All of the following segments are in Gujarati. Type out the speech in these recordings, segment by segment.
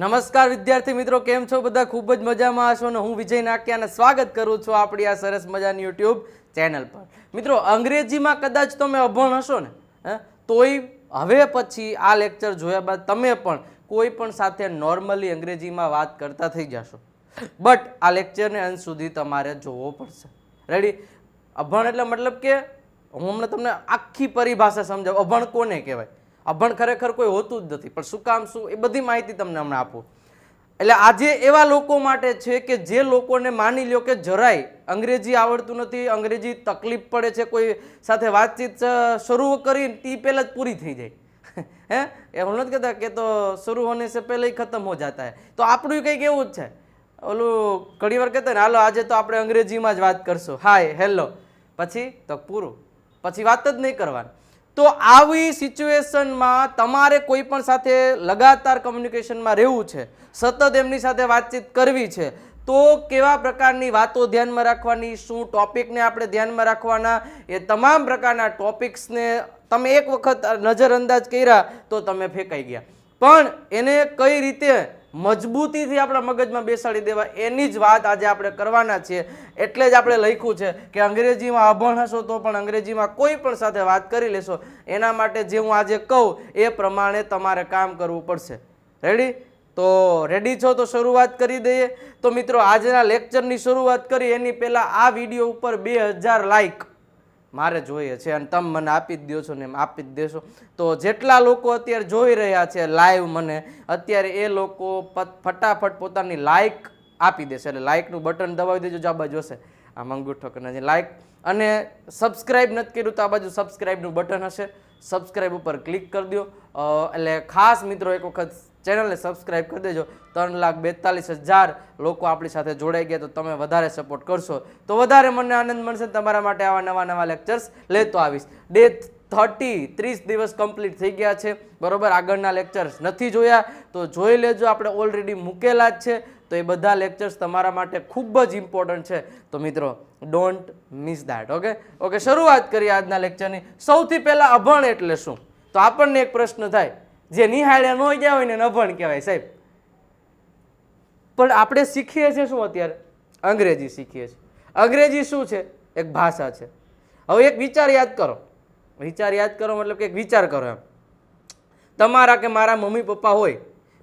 નમસ્કાર વિદ્યાર્થી મિત્રો, કેમ છો બધા? ખૂબ જ મજામાં હશો અને હું વિજય નાક્યાને સ્વાગત કરું છું આપણી આ સરસ મજાની યુટ્યુબ ચેનલ પર. મિત્રો, અંગ્રેજીમાં કદાચ તમે અભણ હશો ને તોય હવે પછી આ લેક્ચર જોયા બાદ તમે પણ કોઈ પણ સાથે નોર્મલી અંગ્રેજીમાં વાત કરતા થઈ જશો. બટ આ લેક્ચરને અંત સુધી તમારે જોવો પડશે. રેડી અભણ એટલે મતલબ કે, હું હમણાં તમને આખી પરિભાષા સમજાવું. અભણ કોને કહેવાય? અભણ ખરેખર કોઈ હોતું જ નથી. પણ શું કામ શું? એ બધી માહિતી તમને હમણાં આપું. એટલે આજે એવા લોકો માટે છે કે જે લોકોને માની લ્યો કે જરાય અંગ્રેજી આવડતું નથી, અંગ્રેજી તકલીફ પડે છે, કોઈ સાથે વાતચીત શરૂ કરી તે પહેલાં જ પૂરી થઈ જાય. હે? એવું નથી કહેતા કે તો શરૂ હોને સે પહેલે ખતમ હો જાતા હે. તો આપણું કંઈક એવું જ છે. ઓલું ઘણી વાર કહેતા ને, હાલો, આજે તો આપણે અંગ્રેજીમાં જ વાત કરશું. Hi, hello. પછી તો પૂરું. પછી વાત જ નહીં કરવાની. તો આવી સિચ્યુએશનમાં તમારે કોઈ પણ સાથે લગાતાર કમ્યુનિકેશનમાં રહેવું છે, સતત એમની સાથે વાતચીત કરવી છે, તો કેવા પ્રકારની વાતો ધ્યાનમાં રાખવાની, શું ટોપિકને આપણે ધ્યાનમાં રાખવાના, એ તમામ પ્રકારના ટોપિક્સને તમે એક વખત નજરઅંદાજ કર્યા તો તમે ફેંકાઈ ગયા. પણ એને કઈ રીતે મજબૂતીથી આપણા મગજમાં બેસાડી દેવા. એની જ વાત આજે આપણે કરવાના છીએ. એટલે જ આપણે લખ્યું છે કે અંગ્રેજીમાં અભણ હશો તો પણ અંગ્રેજીમાં કોઈ પણ સાથે વાત કરી લેશો. એના માટે જે હું આજે કહું, એ પ્રમાણે તમારે કામ કરવું પડશે. રેડી તો રેડી છો તો શરૂઆત કરી દઈએ. તો મિત્રો, આજના લેક્ચરની શરૂઆત કરી. એની પહેલાં આ વીડિયો ઉપર બે હજાર લાઈક મારે જોઈએ છે અને તમે મને આપી જ દો છો ને એમ આપી જ દેશો. તો જેટલા લોકો અત્યારે જોઈ રહ્યા છે લાઈવ મને, અત્યારે એ લોકો ફટાફટ પોતાની લાઈક આપી દેશે. એટલે લાઈકનું બટન દબાવી દેજો, જો આ બાજુ હશે. આ મંગુઠો નથી લાઈક અને સબસ્ક્રાઇબ નથી કર્યું તો આ બાજુ સબસ્ક્રાઈબનું બટન હશે. સબસ્ક્રાઈબ ઉપર ક્લિક કરી દો એટલે ખાસ મિત્રો એક વખત ચેનલને સબસ્ક્રાઇબ કરી દેજો. ત્રણ લાખ બેતાલીસ હજાર લોકો આપણી સાથે જોડાઈ ગયા, તો તમે વધારે સપોર્ટ કરશો. તો વધારે મને આનંદ મળશે તમારા માટે આવા નવા નવા લેક્ચર્સ લેતો આવીશ. ડે થર્ટી ત્રીસ દિવસ કમ્પ્લીટ થઈ ગયા છે. બરોબર? આગળના લેક્ચર્સ નથી જોયા. તો જોઈ લેજો, આપણે ઓલરેડી મૂકેલા જ છે. તો એ બધા લેક્ચર્સ તમારા માટે ખૂબ જ ઇમ્પોર્ટન્ટ છે. તો મિત્રો don't miss that okay okay શરૂઆત કરીએ આજના લેક્ચરની સૌથી પહેલાં અભણ એટલે શું? તો આપણને એક પ્રશ્ન થાય. જે નિહાળ્યા ન ગયા હોય ને ન અભણ કહેવાય સાહેબ. પણ આપણે શીખીએ છીએ શું અત્યારે? અંગ્રેજી શીખીએ છીએ. અંગ્રેજી શું છે? એક ભાષા છે. હવે એક વિચાર યાદ કરો. વિચાર યાદ કરો મતલબ કે એક વિચાર કરો એમ. તમારા કે મારા મમ્મી પપ્પા હોય,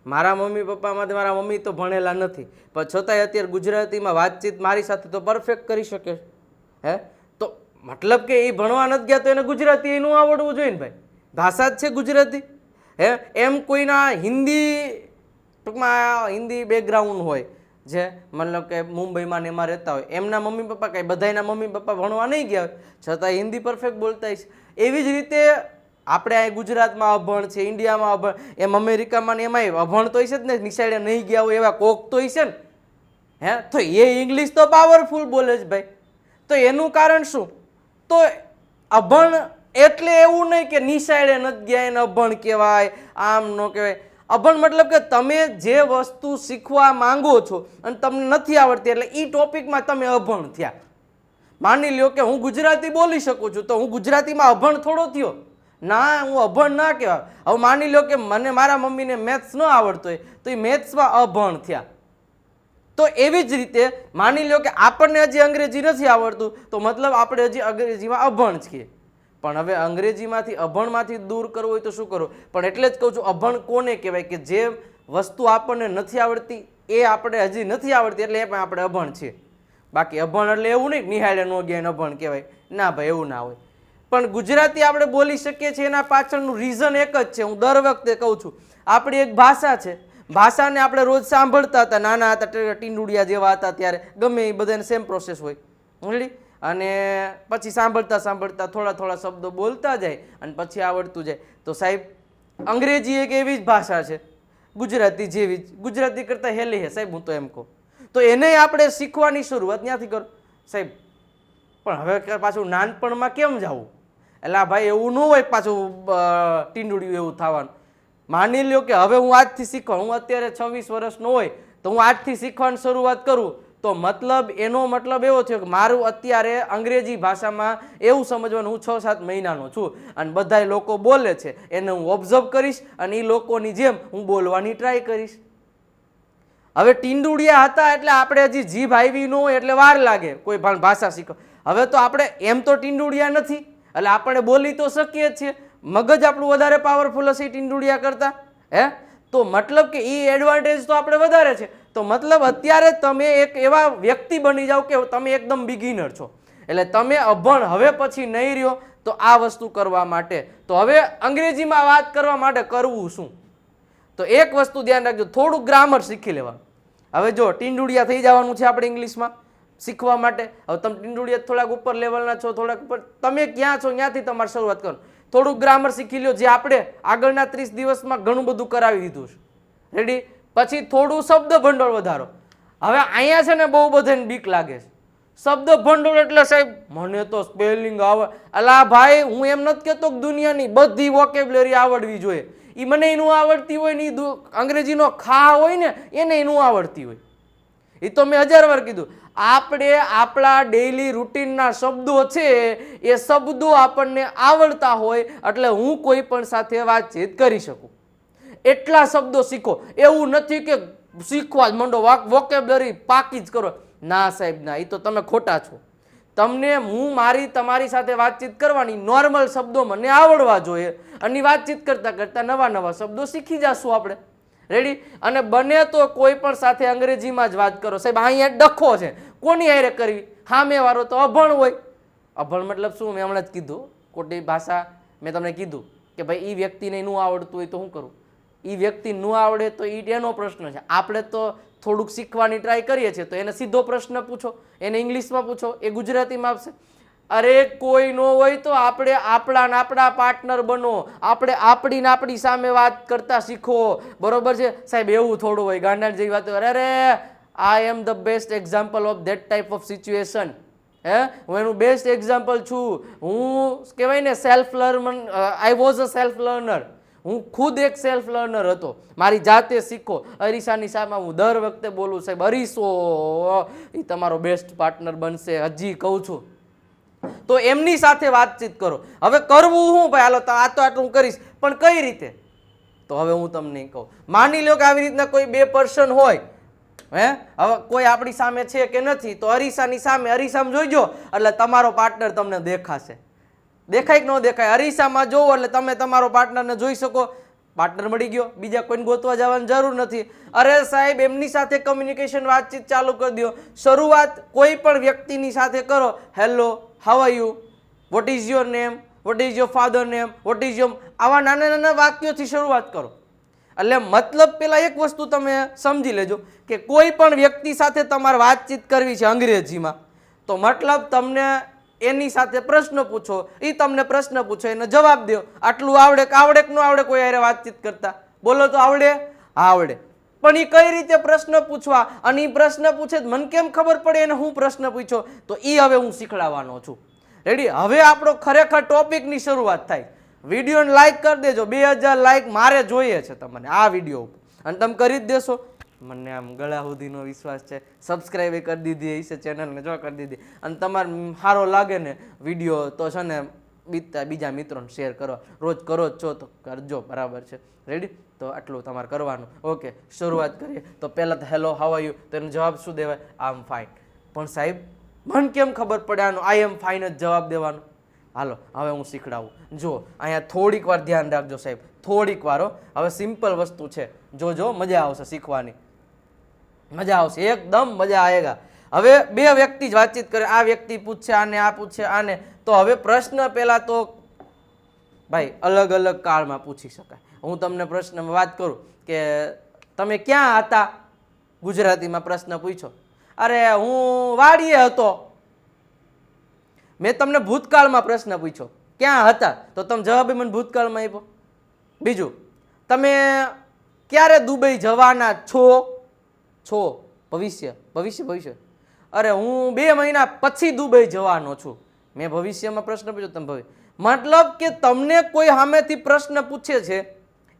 મારા મમ્મી પપ્પામાં મારા મમ્મી તો ભણેલા નથી. પણ છતાંય અત્યારે ગુજરાતીમાં વાતચીત મારી સાથે તો પરફેક્ટ કરી શકે. હે? તો મતલબ કે એ ભણવા નથી ગયા તો એને ગુજરાતી એનું આવડવું જોઈએ ને ભાઈ. ભાષા જ છે ગુજરાતી. હે? એમ કોઈના હિન્દી ટૂંકમાં હિન્દી બેકગ્રાઉન્ડ હોય, જે મતલબ કે મુંબઈમાં ને એમાં રહેતા હોય, એમના મમ્મી પપ્પા કંઈ, બધાયના મમ્મી પપ્પા ભણવા નહીં ગયા છતાં હિન્દી પરફેક્ટ બોલતા છે. એવી જ રીતે આપણે અહીં ગુજરાતમાં અભણ છે, ઇન્ડિયામાં અભણ, એમ અમેરિકામાં ને એમાંય અભણ તો છે જ ને, નિશાળે નહીં ગયા હોય એવા કોક તો છે ને. હે? તો એ ઇંગ્લિશ તો પાવરફુલ બોલે છે ભાઈ. તો એનું કારણ શું? તો અભણ એટલે એવું નહીં કે નિશાળે નથી ગયા, એને અભણ કહેવાય, આમ ન કહેવાય. અભણ મતલબ કે તમે જે વસ્તુ શીખવા માંગો છો અને તમને નથી આવડતી એટલે એ ટોપિકમાં તમે અભણ થયા. માની લ્યો કે હું ગુજરાતી બોલી શકું છું, તો હું ગુજરાતીમાં અભણ થોડો થયો. ના, હું અભણ ના કહેવાય. હવે માની લ્યો કે મને મારા મમ્મીને મેથ્સ ન આવડતો હોય, તો એ મેથ્સમાં અભણ થયા. તો એવી જ રીતે માની લ્યો કે આપણને હજી અંગ્રેજી નથી આવડતું, તો મતલબ આપણે હજી અંગ્રેજીમાં અભણ છીએ. પણ હવે અંગ્રેજીમાંથી અભણમાંથી દૂર કરવું હોય તો શું કરો પણ એટલે જ કહું છું, અભણ કોને કહેવાય કે જે વસ્તુ આપણને નથી આવડતી, એ આપણે હજી નથી આવડતી, એટલે એ પણ આપણે અભણ છીએ. બાકી અભણ એટલે એવું નહીં નિહાળે ન જ્ઞાન અભણ કહેવાય. ના ભાઈ, એવું ના હોય. પણ ગુજરાતી આપણે બોલી શકીએ છીએ, એના પાછળનું રીઝન એક જ છે. હું દર વખતે કહું છું, આપણી એક ભાષા છે. ભાષાને આપણે રોજ સાંભળતા હતા, નાના હતા ટીંડુડિયા જેવા હતા ત્યારે. ગમે એ બધાને સેમ પ્રોસેસ હોય. સમજી અને પછી સાંભળતા સાંભળતા થોડા થોડા શબ્દો બોલતા જાય અને પછી આવડતું જાય. તો સાહેબ, અંગ્રેજી એક એવી જ ભાષા છે, ગુજરાતી જેવી જ. ગુજરાતી કરતાં હેલી હે સાહેબ, હું તો એમ કહું. તો એને આપણે શીખવાની શરૂઆત ત્યાંથી કરો? સાહેબ, પણ હવે પાછું નાનપણમાં કેમ જવું? એટલે ભાઈ એવું ન હોય પાછું ટીંડુડ્યું એવું થવાનું. માની લ્યો કે હવે હું આજથી શીખવા, હું અત્યારે છવ્વીસ વર્ષનો હોય, તો હું આજથી શીખવાની શરૂઆત કરું. તો મતલબ એનો મતલબ એવો થયો કે મારું અત્યારે અંગ્રેજી ભાષામાં એવું સમજવાનું હું છ સાત મહિનાનો છું. અને બધાય લોકો બોલે છે, એને હું ઓબ્ઝર્વ કરીશ અને એ લોકોની જેમ હું બોલવાની ટ્રાય કરીશ. હવે ટીંડુડિયા હતા એટલે આપણે હજી જીભ આવી ન હોય એટલે વાર લાગે કોઈ પણ ભાષા શીખો હવે તો આપણે એમ તો ટીંડુડિયા નથી, એટલે આપણે બોલી તો શકીએ છીએ. મગજ આપણું વધારે પાવરફુલ હશે ટીંડુડિયા કરતા, હે? તો મતલબ કે એ એડવાન્ટેજ તો આપણે વધારે છે. તો મતલબ અત્યારે તમે એક એવા વ્યક્તિ બની જાઓ કે તમે એકદમ બિગિનર છો. એટલે તમે અભણ હવે પછી નહીં રહ્યો તો આ વસ્તુ કરવા માટે. તો હવે અંગ્રેજીમાં વાત કરવા માટે કરવું શું? તો એક વસ્તુ ધ્યાન રાખજો થોડું ગ્રામર શીખી લેવાનું. હવે જો ટીંડુડિયા થઈ જવાનું છે આપણે ઇંગ્લિશમાં શીખવા માટે. હવે તમે ટીંડુડિયા થોડાક ઉપર લેવલના છો, થોડાક ઉપર. તમે ક્યાં છો? ક્યાંથી તમારે શરૂઆત કરો થોડું ગ્રામર શીખી લો જે આપણે આગળના ત્રીસ દિવસમાં ઘણું બધું કરાવી દીધું છે. રેડી પછી થોડું શબ્દ ભંડોળ વધારો. હવે અહીંયા છે ને બહુ બધાને બીક લાગે છે. શબ્દ ભંડોળ એટલે સાહેબ, મને તો સ્પેલિંગ આવે. અલા ભાઈ, હું એમ નથી કહેતો દુનિયાની બધી વોકેબ્લરી આવડવી જોઈએ. એ મને એનું આવડતી હોય ને એ અંગ્રેજીનો ખા હોય ને, એને એનું આવડતી હોય. એ તો મેં હજાર વાર કીધું. આપણે આપણા ડેઈલી રૂટીનના શબ્દો છે, એ શબ્દો આપણને આવડતા હોય, એટલે હું કોઈ પણ સાથે વાતચીત કરી શકું. એટલા શબ્દો શીખો. એવું નથી કે શીખવા જ માંડો. વોકેબલરી પાકી જ કરો. ના સાહેબ, ના, એ તો તમે ખોટા છો. તમને હું મારી, તમારી સાથે વાતચીત કરવાની નોર્મલ શબ્દો મને આવડવા જોઈએ અને વાતચીત કરતાં કરતાં નવા નવા શબ્દો શીખી જશું આપણે. રેડી અને બને તો કોઈ પણ સાથે અંગ્રેજીમાં જ વાત કરો. સાહેબ અહીંયા ડખો છે. કોની હારે કરવી? સામે વાળો તો અભણ હોય. અભણ મતલબ શું? મેં હમણાં જ કીધું. ખોટી ભાષા મેં તમને કીધું કે ભાઈ એ વ્યક્તિને ન આવડતું હોય તો શું કરું? એ વ્યક્તિ ન આવડે તો એ એનો પ્રશ્ન છે. આપણે તો થોડુંક શીખવાની ટ્રાય કરીએ છીએ તો એને સીધો પ્રશ્ન પૂછો, એને ઇંગ્લિશમાં પૂછો, એ ગુજરાતીમાં આપશે અરે કોઈ ન હોય તો આપણે આપણા આપણા પાર્ટનર બનો, આપણે આપણી ને આપણી સામે વાત કરતા શીખો. બરોબર છે? સાહેબ, એવું થોડું હોય ગાંડા જેવી વાત અરે અરે I am the best example of that type of situation હે? હું એનું બેસ્ટ એક્ઝામ્પલ છું. હું કહેવાય ને self learn I was a self learner હું ખુદ એક સેલ્ફ લર્નર હતો. મારી જાતે શીખો. અરીસાની સામે હું દર વખતે બોલું, સાહેબ, અરીસો એ તમારો બેસ્ટ પાર્ટનર બનશે. હજી કહું છું. તો એમની સાથે વાતચીત કરો. હવે કરવું હું? ભાઈ, હાલો આ તો આટલું કરીશ. પણ કઈ રીતે? તો હવે હું તમને કહું. માની લો કે આવી રીતના કોઈ બે પર્સન હોય, હે? હવે કોઈ આપણી સામે છે કે નથી, તો અરીસાની સામે, અરીસામાં જોઈજો. એટલે તમારો પાર્ટનર તમને દેખાશે. દેખાય કે ન દેખાય? અરીસામાં જોવો એટલે તમે તમારો પાર્ટનરને જોઈ શકો. પાર્ટનર મળી ગયો. બીજા કોઈને ગોતવા જવાની જરૂર નથી. અરે સાહેબ, એમની સાથે કમ્યુનિકેશન વાતચીત ચાલુ કરી દો. શરૂઆત કોઈ પણ વ્યક્તિની સાથે કરો. Hello how are you what is your name what is your father name what is your આવા નાના નાના વાક્યોથી શરૂઆત કરો. એટલે મતલબ પેલા એક વસ્તુ તમે સમજી લેજો કે કોઈ પણ વ્યક્તિ સાથે તમારે વાતચીત કરવી છે અંગ્રેજીમાં. તો મતલબ તમને એની સાથે પ્રશ્ન પૂછો એ તમને પ્રશ્ન પૂછો, એને જવાબ દો. આટલું આવડે કે આવડે કે ન આવડે કોઈ હારે વાતચીત કરતા. બોલો તો આવડે? આવડે. પણ એ કઈ રીતે પ્રશ્ન પૂછવા? અને એ પ્રશ્ન પૂછે મન કેમ ખબર પડે એને હું પ્રશ્ન પૂછ્યો તો એ હવે હું શીખડાવવાનો છું. રેડી હવે આપણો ખરેખર ટોપિકની શરૂઆત થાય. વિડીયોને લાઈક કરી દેજો. બે હજાર લાઈક મારે જોઈએ છે તમને, આ વીડિયો ઉપર. અને તમે કરી જ દેશો. મને આમ ગળા સુધીનો વિશ્વાસ છે. સબસ્ક્રાઈબ કરી દીધી હશે ચેનલને જો કરી દીધી. અને તમારે સારો લાગે ને વીડિયો તો છે ને બીજા બીજા મિત્રોને શેર કરો. રોજ કરો જ છો તો કરજો, બરાબર છે. રેડી તો આટલું તમારે કરવાનું. ઓકે શરૂઆત કરીએ. તો પહેલાં તો હેલો હાવ યુ તો એનો જવાબ શું દેવાય? આમ ફાઇન પણ સાહેબ, મને કેમ ખબર પડે આનો? આઈ એમ ફાઇન જ જવાબ દેવાનો. હાલો, હવે હું શીખડાવું. જુઓ, અહીંયા થોડીક વાર ધ્યાન રાખજો સાહેબ. થોડીક વારો હવે સિમ્પલ વસ્તુ છે. જો જો મજા આવશે શીખવાની. મજા આવશે, એકદમ મજા આવેગા હવે બે વ્યક્તિ જ વાતચીત કરે, આ વ્યક્તિ પૂછશે, આને, આ પૂછશે, આને. તો હવે પ્રશ્ન પહેલાં તો ભાઈ અલગ અલગ કાળમાં પૂછી શકાય. હું તમને પ્રશ્નમાં વાત કરું કે તમે ક્યાં હતા? ગુજરાતીમાં પ્રશ્ન પૂછો અરે હું વાડીએ હતો. મેં તમને ભૂતકાળમાં પ્રશ્ન પૂછ્યો, ક્યાં હતા? તો તમે જવાબ મને ભૂતકાળમાં આપ્યો. બીજું, તમે ક્યારે દુબઈ જવાના છો? છો, ભવિષ્ય ભવિષ્ય ભવિષ્ય. અરે હું બે મહિના પછી દુબઈ જવાનો છું. મેં ભવિષ્યમાં પ્રશ્ન પૂછ્યો, તમે ભવિ, મતલબ કે તમને કોઈ સામેથી પ્રશ્ન પૂછે છે,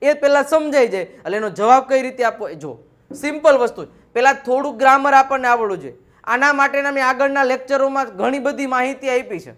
એ પહેલાં સમજાઈ જાય. એટલે એનો જવાબ કઈ રીતે આપવો? જો સિમ્પલ વસ્તુ. પહેલાં થોડું ગ્રામર આપણને આવડવું જોઈએ. આના માટેના મેં આગળના લેક્ચરોમાં ઘણી બધી માહિતી આપી છે.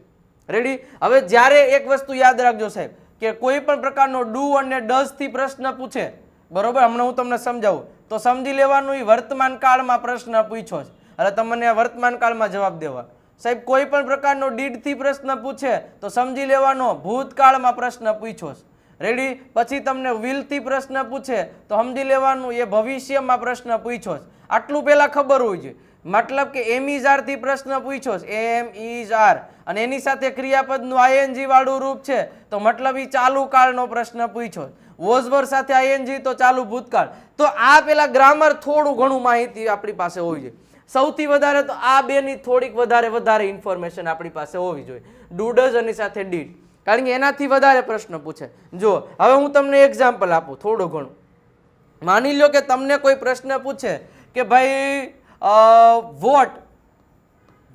રેડી હવે જ્યારે એક વસ્તુ યાદ રાખજો સાહેબ, કે કોઈ પણ પ્રકારનો ડુ અને ડસથી પ્રશ્ન પૂછે. બરોબર? હમણાં હું તમને સમજાવું. તો સમજી લેવાનું એ વર્તમાન કાળમાં પ્રશ્ન પૂછ્યો છે. એટલે તમને વર્તમાન કાળમાં જવાબ દેવા. સાહેબ, કોઈ પણ પ્રકારનો ડીડથી પ્રશ્ન પૂછે તો સમજી લેવાનો ભૂતકાળમાં પ્રશ્ન પૂછ્યો છે. રેડી પછી તમને વિલથી પ્રશ્ન પૂછે તો સમજી લેવાનું એ ભવિષ્યમાં પ્રશ્ન પૂછ્યો છે. આટલું પહેલાં ખબર હોવી જોઈએ. મતલબ કે એમ ઇઝ આરથી પ્રશ્ન પૂછ્યો એમ ઇઝ આર અને એની સાથે ક્રિયાપદનું આઈએનજી વાળું રૂપ છે. તો મતલબ એ ચાલુ કાળનો પ્રશ્ન પૂછ્યો વોઝવર સાથે આઈએનજી તો ચાલુ ભૂતકાળ. તો આ પેલા ગ્રામર થોડું ઘણું માહિતી આપણી પાસે હોવી જોઈએ. સૌથી વધારે તો આ બેની થોડીક વધારે વધારે ઇન્ફોર્મેશન આપણી પાસે હોવી જોઈએ. ડુડઝ અને સાથે ડીડ. કારણ કે એનાથી વધારે પ્રશ્ન પૂછે. જો હવે હું તમને એક્ઝામ્પલ આપું થોડું ઘણું. માની લો કે તમને કોઈ પ્રશ્ન પૂછે કે ભાઈ what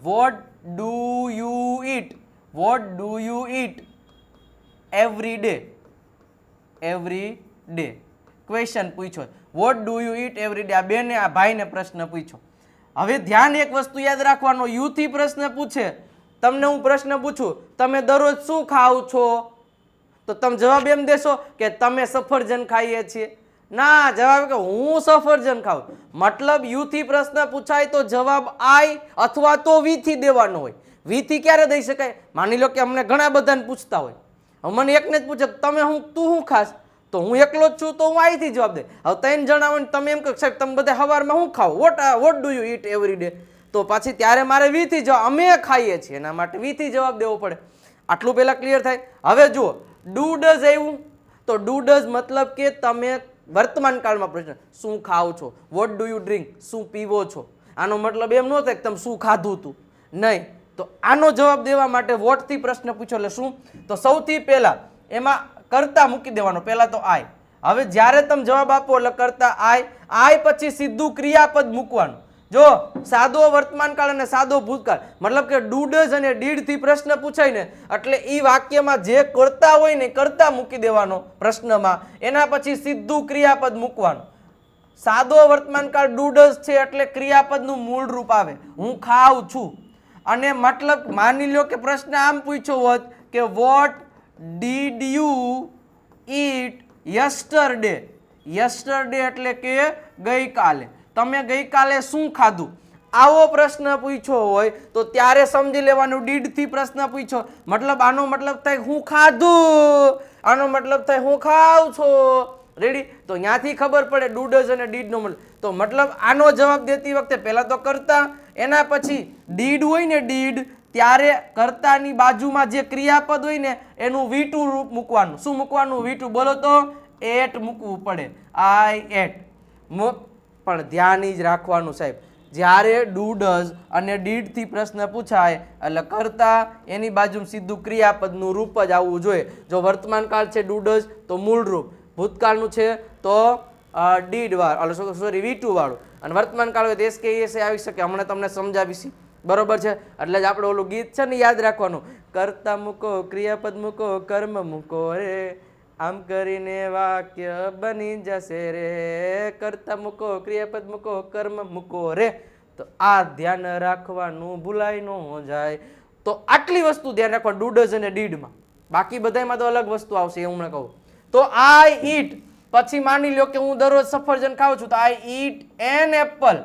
what do you eat what do you eat every day every day question પૂછો. What do you eat every day આ બેને, આ ભાઈને પ્રશ્ન પૂછો. હવે ધ્યાન એક વસ્તુ યાદ રાખવાનો. યુથી પ્રશ્ન પૂછે. તમને હું પ્રશ્ન પૂછું, તમે દરરોજ શું ખાવ છો? તો તમે જવાબ એમ દેશો કે તમે સફરજન ખાઈએ છીએ. ના, જવાબ કે હું સફરજન ખાઉં. મતલબ યુથી પ્રશ્ન પૂછાય તો જવાબ આઈ અથવા તો વીથી દેવાનો હોય. વીથી ક્યારે દઈ શકાય? માની લો કે અમને ઘણા બધાને પૂછતા હોય. મને એકને જ પૂછે તમે હું, તું શું ખાસ તો હું એકલો જ છું, તો હું આઈથી જવાબ દે. હવે ત્રણ જણાવો ને તમે એમ કહો સાહેબ, તમે બધા સવારમાં શું ખાઓ what what do you eat every day તો પછી ત્યારે મારે વીથી જવાબ, અમે ખાઈએ છીએ. એના માટે વીથી જવાબ દેવો પડે. આટલું પહેલાં ક્લિયર થાય? હવે જુઓ ડુ ડઝ એવું? તો ડુ ડઝ મતલબ કે તમે વર્તમાન કાળમાં પ્રશ્ન, શું ખાઓ છો? વોટ ડુ યુ ડ્રિંક શું પીવો છો? આનો મતલબ એમ ન થાય કે તમે શું ખાધું હતું નહીં. તો આનો જવાબ દેવા માટે વોટથી પ્રશ્ન પૂછો, એટલે શું? તો સૌથી પહેલાં એમાં કરતા મૂકી દેવાનો. પહેલાં તો આય હવે જ્યારે તમે જવાબ આપો, એટલે કરતા આય આય પછી સીધું ક્રિયાપદ મૂકવાનું. જો સાદો વર્તમાન કાળ અને સાદો ભૂતકાળ, મતલબ કે ડુડઝ અને ડીડથી પ્રશ્ન પૂછાય ને એટલે એ વાક્યમાં જે કરતા હોય ને કરતા મૂકી દેવાનો પ્રશ્નમાં, એના પછી સીધું ક્રિયાપદ મૂકવાનું. સાદો વર્તમાન કાળ ડુડઝ છે એટલે ક્રિયાપદનું મૂળ રૂપ આવે. હું ખાઉં છું. અને મતલબ માની લો કે પ્રશ્ન આમ પૂછ્યો હોત કે what did you eat yesterday? Yesterday એટલે કે ગઈકાલે. તમે ગઈકાલે શું ખાધું? આવો પ્રશ્ન પૂછ્યો હોય તો ત્યારે સમજી લેવાનું. ડીડથી પ્રશ્ન પૂછ્યો. મતલબ આનો મતલબ થાય હું ખાધું? આનો મતલબ થાય હું ખાઉં છું. રેડી તો ત્યાંથી ખબર પડે ડુડઝ અને ડીડનો મતલબ. તો મતલબ આનો જવાબ દેતી વખતે પહેલાં તો કરતા, એના પછી ડીડ હોય ને ડીડ ત્યારે કરતાની બાજુમાં જે ક્રિયાપદ હોય ને, એનું વીટું રૂપ મૂકવાનું. શું મૂકવાનું? વીટું? બોલો તો, એટ મૂકવું પડે. I ate. પણ ધ્યાન જ રાખવાનું સાહેબ. જ્યારે ડૂડઝ અને ડીડથી પ્રશ્ન પૂછાય, એટલે કરતા એની બાજુ સીધું ક્રિયાપદનું રૂપ જ આવવું જોઈએ. જો વર્તમાનકાળ છે ડુડઝ, તો મૂળ રૂપ. ભૂતકાળનું છે તો ડીડવાળું એટલે સોરી વીટુવાળું અને વર્તમાનકાળ હોય તો એસ કે એસ આવી શકે. હમણાં તમને સમજાવીશ. બરોબર છે? એટલે જ આપણે ઓલું ગીત છે ને યાદ રાખવાનું. કરતા મૂકો, ક્રિયાપદ મૂકો, કર્મ મૂકો રે. આમ કરીને વાક્ય બની જશે રે. કરતા મૂકો, ક્રિયાપદ મૂકો, કર્મ મૂકો રે. તો આ ધ્યાન રાખવાનું ભૂલાય ન જાય. તો આટલી વસ્તુ ધ્યાન રાખવા ડુડઝ અને ડીડમાં. બાકી બધામાં તો અલગ વસ્તુ આવશે એ હમણાં કહું. તો આઈ ઈટ પછી માની લ્યો કે હું દરરોજ સફરજન ખાઉં છું, તો I eat an apple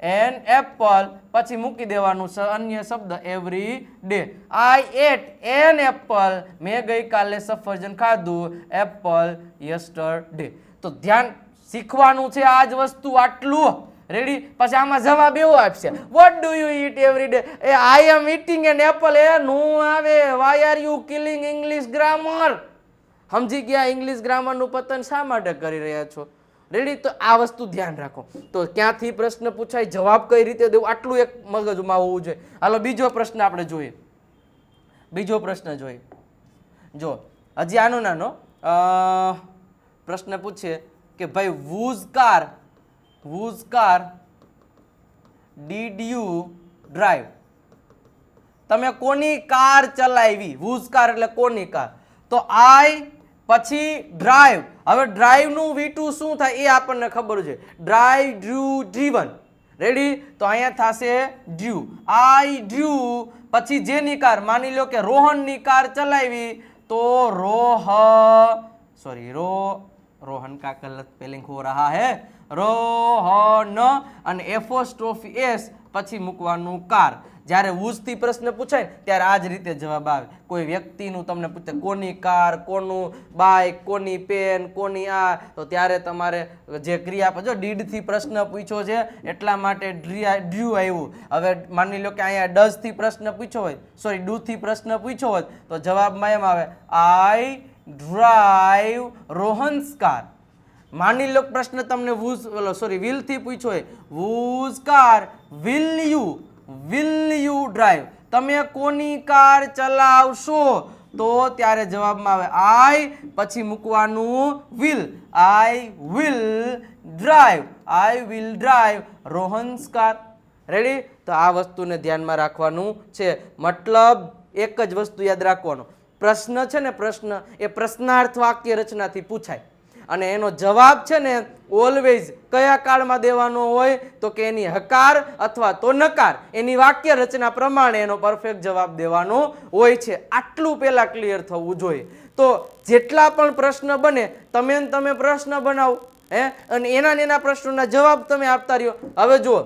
an apple પછી મૂકી દેવાનું છે અન્ય શબ્દ every day I ate an apple મેં ગઈકાલે સફરજન ખાધું. એપલ યસ્ટર ડે તો ધ્યાન શીખવાનું છે આ જ વસ્તુ આટલું. રેડી પછી આમાં જવાબ એવો આપશે. What do you eat every day A I am eating an apple એ નો આવે. Why are you killing English grammar સમજી ગયા ઇંગ્લિશ ગ્રામરનું પતન શા માટે કરી રહ્યા છો? રેડી તો આ વસ્તુ ધ્યાન રાખો. તો ક્યાંથી પ્રશ્ન પૂછાય? જવાબ કઈ રીતે દેવું? આટલું એક મગજમાં હોવું જોઈએ. હાલો, બીજો પ્રશ્ન આપણે જોઈએ. બીજો પ્રશ્ન જોઈએ. જો, હજી આનો નાનો. પ્રશ્ન પૂછે કે ભાઈ whose car whose car did drive તમે કોની કાર ચલાવી? વૂઝ કાર એટલે કોની કાર? તો આઈ પછી ડ્રાઈવ હવે ડ્રાઈવનું વી વીટુ શું થાય એ આપણને ખબર છે. ડ્રાઈવ ડ્રુ ડ્રીવન રેડી તો અહીંયા થશે ડ્યુ આઈ ડ્યુ પછી જેની કાર? માની લો કે રોહનની કાર ચલાવી, તો રોહ સોરી રો, રોહન કા ગલત સ્પેલિંગ હો રહા હે. રોહન અને એફોસ્ટ્રોફી એસ પછી મૂકવાનું કાર. જ્યારે વૂઝથી પ્રશ્ન પૂછાય ત્યારે આ જ રીતે જવાબ આવે. કોઈ વ્યક્તિનું તમને પૂછે, કોની કાર, કોનું બાઇક, કોની પેન, કોની આ? તો ત્યારે તમારે જે ક્રિયાપદ જો ડીડથી પ્રશ્ન પૂછ્યો છે, એટલા માટે ડ્યુ આવ્યું. હવે માની લો કે અહીંયા ડઝથી પ્રશ્ન પૂછ્યો હોય, સોરી, ડુથી પ્રશ્ન પૂછ્યો હોય, તો જવાબમાં એમ આવે, આઈ ડ્રાઈવ રોહન્સ કાર. માની લો પ્રશ્ન તમને વૂઝ સોરી વિલથી પૂછ્યો હોય, whose car, will you will you drive તમે કોની કાર ચલાવશો? તો ત્યારે જવાબમાં આવે આઈ પછી મૂકવાનું will I will drive I will drive Rohan's car. Ready તો આ વસ્તુને ધ્યાનમાં રાખવાનું છે. મતલબ એક જ વસ્તુ યાદ રાખવાનો. પ્રશ્ન છે ને પ્રશ્ન, એ પ્રશ્નાર્થ વાક્ય રચનાથી પૂછાય. અને એનો જવાબ છે ને ઓલવેઝ કયા કાળમાં દેવાનો હોય તો કે એની હકાર અથવા તો નકાર. એની વાક્ય રચના પ્રમાણે એનો પરફેક્ટ જવાબ દેવાનો હોય છે. આટલું પહેલાં ક્લિયર થવું જોઈએ. તો જેટલા પણ પ્રશ્ન બને, તમે તમે પ્રશ્ન બનાવો, હે? અને એના એના પ્રશ્નોના જવાબ તમે આપતા રહ્યો. હવે જુઓ,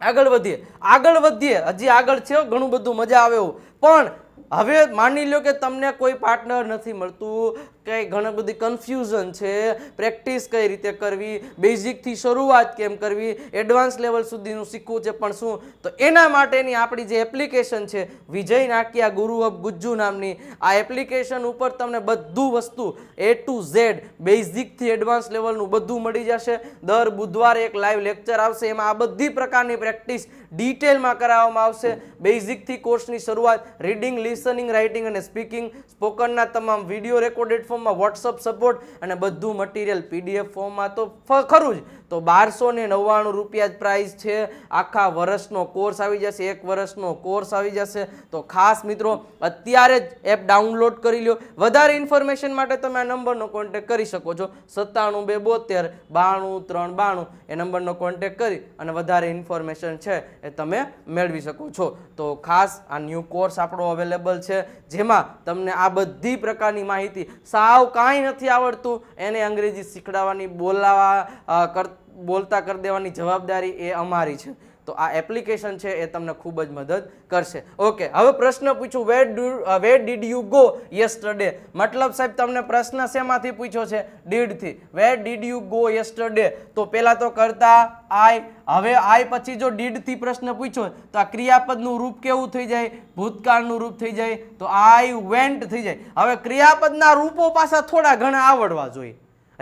આગળ વધીએ. આગળ વધીએ. હજી આગળ છે ઘણું બધું મજા આવે એવું. પણ હવે માની લો કે તમને કોઈ પાર્ટનર નથી મળતું કંઈ ઘણી બધી કન્ફ્યુઝન છે. પ્રેક્ટિસ કઈ રીતે કરવી? બેઝિકથી શરૂઆત કેમ કરવી? એડવાન્સ લેવલ સુધીનું શીખવું છે, પણ શું? તો એના માટેની આપણી જે એપ્લિકેશન છે, વિજય નાકિયા ગુરુ ઓફ ગુજ્જુ નામની, આ એપ્લિકેશન ઉપર તમને બધું વસ્તુ એ ટુ ઝેડ બેઝિકથી એડવાન્સ લેવલનું બધું મળી જશે. દર બુધવારે એક લાઈવ લેક્ચર આવશે, એમાં આ બધી પ્રકારની પ્રેક્ટિસ ડિટેલમાં કરાવવામાં આવશે. બેઝિકથી કોર્સની શરૂઆત રીડિંગ લિસનિંગ રાઇટિંગ અને સ્પીકિંગ સ્પોકનના તમામ વીડિયો રેકોર્ડેડ ફોર્મમાં વોટ્સઅપ સપોર્ટ અને બધું મટીરિયલ પીડીએફ ફોર્મમાં તો ખરું જ. તો બારસો ને નવ્વાણું રૂપિયા જ પ્રાઇસ છે. આખા વર્ષનો કોર્સ આવી જશે એક વર્ષનો કોર્સ આવી જશે. તો ખાસ મિત્રો અત્યારે જ એપ ડાઉનલોડ કરી લો વધારે ઇન્ફોર્મેશન માટે તમે આ નંબરનો કોન્ટેક કરી શકો છો. સત્તાણું બે બોતેર બાણું ત્રણ બાણું. એ નંબરનો કોન્ટેક કરી અને વધારે ઇન્ફોર્મેશન છે એ તમે મેળવી શકો છો. તો ખાસ આ ન્યૂ કોર્સ આપણો અવેલેબલ છે જેમાં તમને આ બધી પ્રકારની માહિતી સાવ કાંઈ નથી આવડતું. એને અંગ્રેજી શીખડાવવાની બોલાવા અ, કર બોલતા કરી દેવાની જવાબદારી એ અમારી છે. તો આ એપ્લિકેશન છે એ તમને ખૂબ જ મદદ કરશે. ઓકે હવે પ્રશ્ન પૂછું where do where did you go yesterday મતલબ સાહેબ, તમને પ્રશ્ન શેમાંથી પૂછ્યો છે? ડીડથી where did you go yesterday તો પહેલાં તો કરતા આઈ. હવે આઈ પછી જો ડીડથી પ્રશ્ન પૂછ્યો તો આ ક્રિયાપદનું રૂપ કેવું થઈ જાય? ભૂતકાળનું રૂપ થઈ જાય? તો આઈ વેન્ટ થઈ જાય. હવે ક્રિયાપદના રૂપો પાછા થોડા ઘણા આવડવા જોઈએ.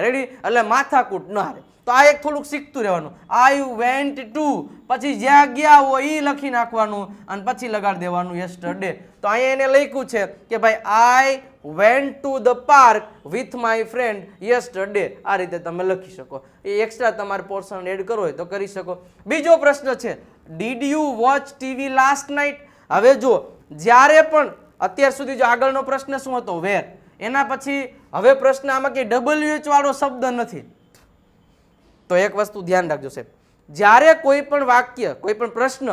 રેડી એટલે માથાકૂટ ન હારે તો આ એક થોડુંક શીખતું રહેવાનું. આઈ વેન્ટ ટુ પછી જ્યાં ગયા હોય એ લખી નાખવાનું અને પછી લગાડી દેવાનું યસ્ટરડે તો અહીંયા એને લખ્યું છે કે ભાઈ I went to the park with my friend yesterday આ રીતે તમે લખી શકો. એ એક્સ્ટ્રા તમારે પોર્શન એડ કરવો હોય તો કરી શકો. બીજો પ્રશ્ન છે did you watch TV last night હવે જો જ્યારે પણ, અત્યાર સુધી જો આગળનો પ્રશ્ન શું હતો? વેર. એના પછી હવે પ્રશ્ન આમાં કે ડબલ્યુ એચ વાળો શબ્દ નથી. તો એક વસ્તુ ધ્યાન રાખજો સાહેબ. જ્યારે કોઈ પણ વાક્ય, કોઈ પણ પ્રશ્ન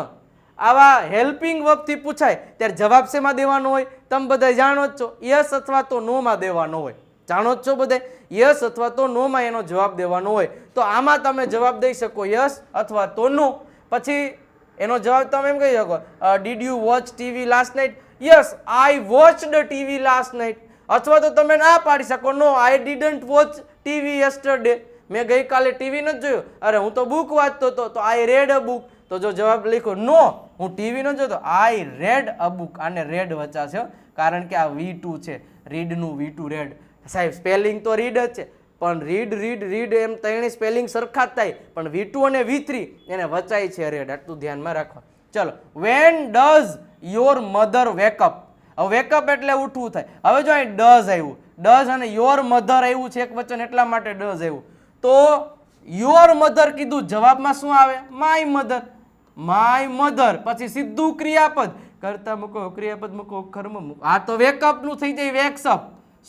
આવા હેલ્પિંગ વર્બથી પૂછાય, ત્યારે જવાબ શેમાં દેવાનો હોય? તમે બધા જાણો જ છો. યસ અથવા તો નોમાં દેવાનો હોય. જાણો જ છો બધા યસ અથવા તો નોમાં એનો જવાબ દેવાનો હોય. તો આમાં તમે જવાબ દઈ શકો યસ અથવા તો નો પછી એનો જવાબ તમે એમ કહી શકો did you watch TV last night yes I watched TV last night અથવા તો તમે ના પાડી શકો. No I didn't watch TV yesterday મેં ગઈકાલે ટીવી નથી જોયું. અરે, હું તો બુક વાંચતો હતો, તો આઈ રેડ અ બુક તો જો જવાબ લખો નો હું ટીવી નથી જોતો. આઈ રેડ અ બુક આને રેડ વચાશે. કારણ કે આ વી ટુ છે. રીડનું વી ટુ રેડ સાહેબ સ્પેલિંગ તો રીડ જ છે. પણ રીડ રીડ રીડ એમ ત્રણેય સ્પેલિંગ સરખા જ થાય. પણ વી ટુ અને વી થ્રી એને વચાય છે રેડ આટલું ધ્યાનમાં રાખો. ચલો. When does your mother wake up wake up એટલે ઉઠવું થાય. હવે જો અહીં ડઝ આવ્યું, ડઝ અને યોર મધર આવ્યું છે એક વચન, એટલા માટે ડઝ આવ્યું. તો યોર મધર કીધું, જવાબમાં શું આવે? માય મધર માય મધર પછી સીધું ક્રિયાપદ. કરતા મૂકો, ક્રિયાપદ મૂકો, કર્મ મૂકો. આ તો વેકઅપનું થઈ જાય વેક્સઅપ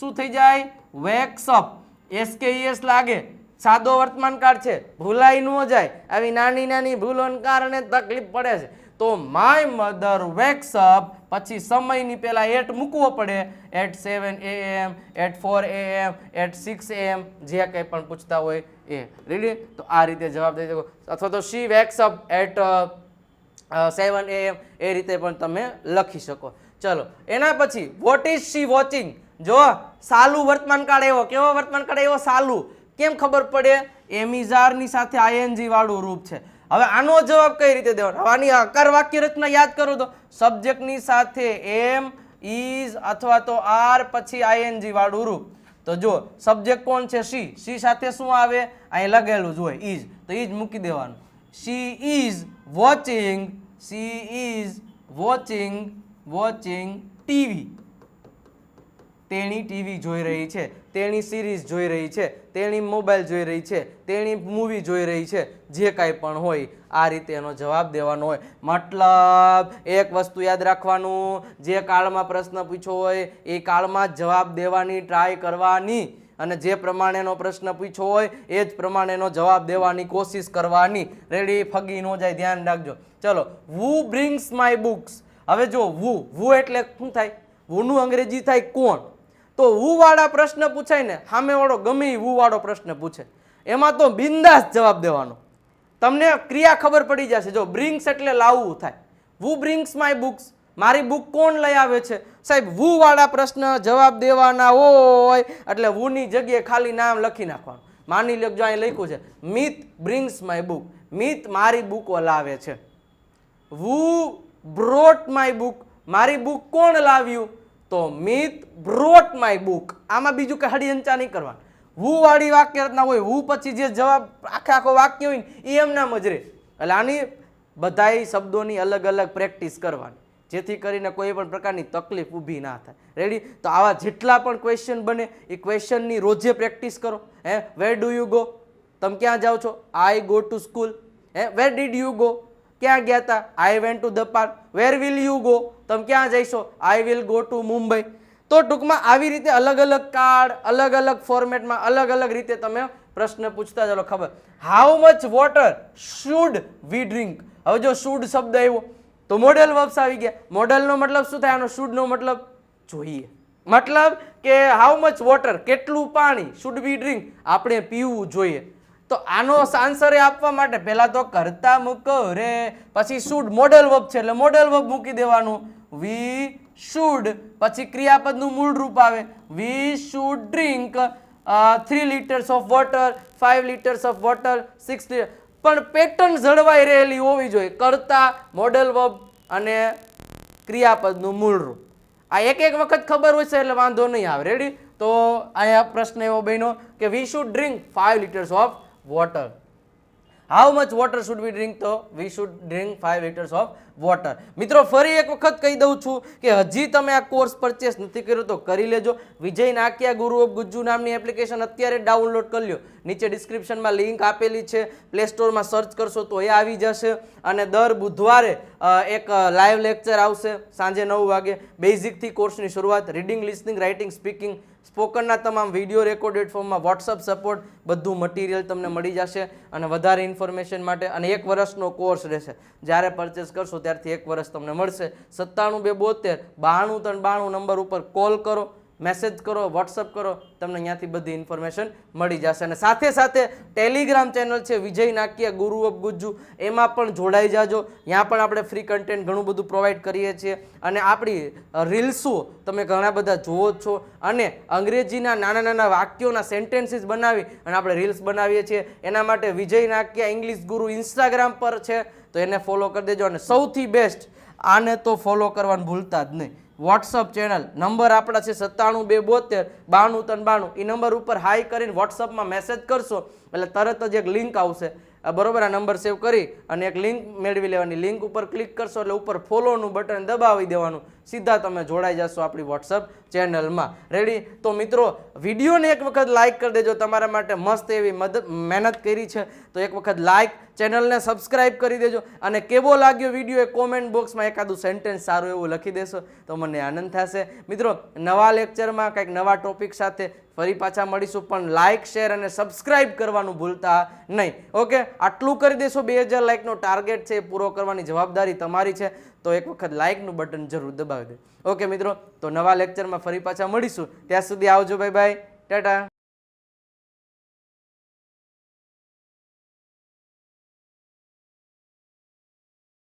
શું થઈ જાય? વેક્સઅપ એસ કે એસ લાગે. સાદો વર્તમાન કાળ છે. ભૂલાઈ ન જાય. આવી નાની નાની ભૂલોને કારણે તકલીફ પડે છે. તો માય મધર વેક્સ અપ પછી સમયની પહેલાં એટ મૂકવો પડે. At seven A M at four A M at six એમ જે કંઈ પણ પૂછતા હોય એ. રેડી તો આ રીતે જવાબ દઈ શકો. અથવા તો she wakes up at seven A M એ રીતે પણ તમે લખી શકો. ચલો, એના પછી વોટ ઇઝ શી વોચિંગ જો, સાલું વર્તમાન કાળ એવો, કેવો વર્તમાન કાળ એવો? સાલું. કેમ ખબર પડે? એમિઝારની સાથે આઈએનજી વાળું રૂપ છે. હવે આનો જવાબ કઈ રીતે દેવાનો? હવે આની આકાર વાક્ય રચના યાદ કરો તો સબ્જેક્ટની સાથે એમ ઇઝ અથવા તો આર પછી આઈએનજી વાળું રૂપ. તો જો સબ્જેક્ટ કોણ છે? સી સી સાથે શું આવે? અહીં લગેલું જ હોય ઇઝ તો ઇઝ મૂકી દેવાનું. She is watching she is watching watching TV તેણી ટીવી જોઈ રહી છે, તેણી સિરીઝ જોઈ રહી છે, તેણી મોબાઈલ જોઈ રહી છે, તેણી મૂવી જોઈ રહી છે, જે કાંઈ પણ હોય, આ રીતે એનો જવાબ દેવાનો હોય. મતલબ, એક વસ્તુ યાદ રાખવાનું, જે કાળમાં પ્રશ્ન પૂછ્યો હોય, એ કાળમાં જ જવાબ દેવાની ટ્રાય કરવાની. અને જે પ્રમાણેનો પ્રશ્ન પૂછ્યો હોય, એ જ પ્રમાણેનો જવાબ દેવાની કોશિશ કરવાની. રેડી ફગી ન જાય, ધ્યાન રાખજો. ચલો વુ બ્રિંગ્સ માય બુક્સ હવે જો વુ વુ એટલે શું થાય? વુનું અંગ્રેજી થાય કોણ? તો વાળા પ્રશ્ન પૂછાય ને, સામેવાળો ગમે એ વાળો પ્રશ્ન પૂછે. એમાં તો બિંદાસ જવાબ દેવાનો. તમને ક્રિયા ખબર પડી જશે, જો બ્રિંગ્સ એટલે લાવવું થાય. Who brings my books? મારી બુક કોણ લઈ આવે છે? સાહેબ વુ પ્રશ્ન જવાબ દેવાના હોય, એટલે વુની જગ્યાએ ખાલી નામ લખી નાખવાનું. માની લો જો અહીં લખ્યું છે, Meet brings my book. Meet મારી બુકો લાવે છે. Who brought my book. મારી બુક કોણ લાવ્યું? તો મિત બ્રોટ માય બુક આમાં બીજું કે હડિયંચા નહીં કરવાનું. વુ વાળી વાક્ય રચના હોય, હું પછી જે જવાબ, આખે આખો વાક્ય હોય ને એ એમના મજરે. એટલે આની બધાય શબ્દોની અલગ અલગ પ્રેક્ટિસ કરવાની, જેથી કરીને કોઈ પણ પ્રકારની તકલીફ ઊભી ના થાય. રેડી તો આવા જેટલા પણ ક્વેશ્ચન બને, એ ક્વેશ્ચનની રોજે પ્રેક્ટિસ કરો. હે? વેર ડુ યુ ગો તમે ક્યાં જાઓ છો? આઈ ગો ટુ સ્કૂલ હે? વેર ડીડ યુ ગો ક્યાં ગયા હતા I went to the park where will you go તમે ક્યાં જઈશો? I will go to Mumbai તો ટૂંકમાં આવી રીતે અલગ અલગ કાર્ડ અલગ અલગ ફોર્મેટમાં અલગ અલગ રીતે તમે પ્રશ્ન પૂછતા ચાલો. ખબર? How much water should we drink હવે જો શુડ શબ્દ આવ્યો, તો મોડેલ વર્બ્સ આવી ગયા. મોડેલનો મતલબ શું થાય? આનો શુડનો મતલબ જોઈએ. મતલબ કે હાઉ મચ વોટર કેટલું પાણી શુડ બી ડ્રિંક આપણે પીવું જોઈએ. તો આનો આન્સર એ આપવા માટે પહેલાં તો કરતા મૂકો રે પછી શુડ મોડેલ વર્બ છે. એટલે મોડેલ વર્બ મૂકી દેવાનું. વી શુડ પછી ક્રિયાપદનું મૂળ રૂપ આવે. We should drink three litres of water five litres of water six પણ પેટર્ન જળવાઈ રહેલી હોવી જોઈએ. કરતા મોડલ વર્બ અને ક્રિયાપદનું મૂળ રૂપ. આ એક એક વખત ખબર હોય છે એટલે વાંધો નહીં આવે. રેડી તો અહીંયા પ્રશ્ન એવો બન્યો કે we should drink five litres of water how much water should we drink તો we should drink five litres of water મિત્રો, ફરી એક વખત કહી દઉં છું કે હજી તમે આ કોર્સ પરચેસ નથી કર્યો તો કરી લેજો. વિજય નાકિયા ગુરુ ઓફ ગુજ્જુ નામની એપ્લિકેશન અત્યારે ડાઉનલોડ કરી લો નીચે ડિસ્ક્રિપ્શનમાં લિંક આપેલી છે. પ્લે સ્ટોરમાં સર્ચ કરશો તો એ આવી જશે. અને દર બુધવારે એક લાઈવ લેક્ચર આવશે સાંજે નવ વાગે. બેઝિકથી કોર્સની શરૂઆત રીડિંગ લિસનિંગ રાઇટિંગ સ્પીકિંગ સ્પોકનના તમામ વીડિયો રેકોર્ડેડ ફોર્મમાં વોટ્સઅપ સપોર્ટ, બધું મટીરિયલ તમને મળી જશે અને વધારે ઇન્ફોર્મેશન માટે અને એક વર્ષનો કોર્સ રહેશે. જ્યારે પરચેસ કરશો ત્યારથી એક વર્ષ તમને મળશે. સત્તાણું બે બોતેર બાણું ત્રણ બાણું નંબર ઉપર કોલ કરો. મેસેજ કરો, વોટ્સઅપ કરો, તમને ત્યાંથી બધી ઇન્ફોર્મેશન મળી જશે. અને સાથે સાથે ટેલિગ્રામ ચેનલ છે, વિજય નાકિયા, ગુરુ ઓફ ગુજ્જુ, એમાં પણ જોડાઈ જાજો. ત્યાં પણ આપણે ફ્રી કન્ટેન્ટ ઘણું બધું પ્રોવાઈડ કરીએ છીએ. અને આપણી રીલ્સો તમે ઘણા બધા જુઓ છો. અને અંગ્રેજીના નાના નાના વાક્યોના સેન્ટેન્સીસ બનાવી અને આપણે રીલ્સ બનાવીએ છીએ. એના માટે વિજય નાકિયા ઇંગ્લિશ ગુરુ ઇન્સ્ટાગ્રામ પર છે. તો એને ફોલો કરી દેજો. અને સૌથી બેસ્ટ આને તો ફોલો કરવાનું ભૂલતા જ નહીં. વોટ્સઅપ ચેનલ નંબર આપણા છે સત્તાણું બે બોતેર, બાણું ત્રણ બાણું. એ નંબર ઉપર હાઈ કરીને વોટ્સઅપમાં મેસેજ કરશો. એટલે તરત જ એક લિંક આવશે. આ બરોબર આ નંબર સેવ કરી અને એક લિંક મેળવી લેવાની. લિંક ઉપર ક્લિક કરશો એટલે ઉપર ફોલોનું બટન દબાવી દેવાનું. સીધા તમે જોડાઈ જશો આપણી વોટ્સઅપ ચેનલમાં રેડી તો મિત્રો, વિડીયોને એક વખત લાઇક કરી દેજો. તમારા માટે મસ્ત એવી મદદ, મહેનત કરી છે. તો એક વખત લાઇક ચેનલને સબસ્ક્રાઇબ કરી દેજો. અને કેવો લાગ્યો વીડિયો એ કોમેન્ટ બોક્સમાં એકાદું સેન્ટેન્સ સારું એવું લખી દેશો તો મને આનંદ થશે. મિત્રો, નવા લેક્ચરમાં કંઈક નવા ટોપિક સાથે ફરી પાછા મળીશું, પણ લાઇક શેર અને સબસ્ક્રાઇબ કરવાનું ભૂલતા નહીં. ઓકે આટલું કરી દેશો, બે હજાર લાઇકનો ટાર્ગેટ છે, એ પૂરો કરવાની જવાબદારી તમારી છે. તો એક વખત લાઇકનું બટન જરૂર દબાવી દે. ઓકે મિત્રો? તો નવા લેક્ચરમાં ફરી પાછા મળીશું. ત્યાં સુધી આવજો બાય બાય ટાટા.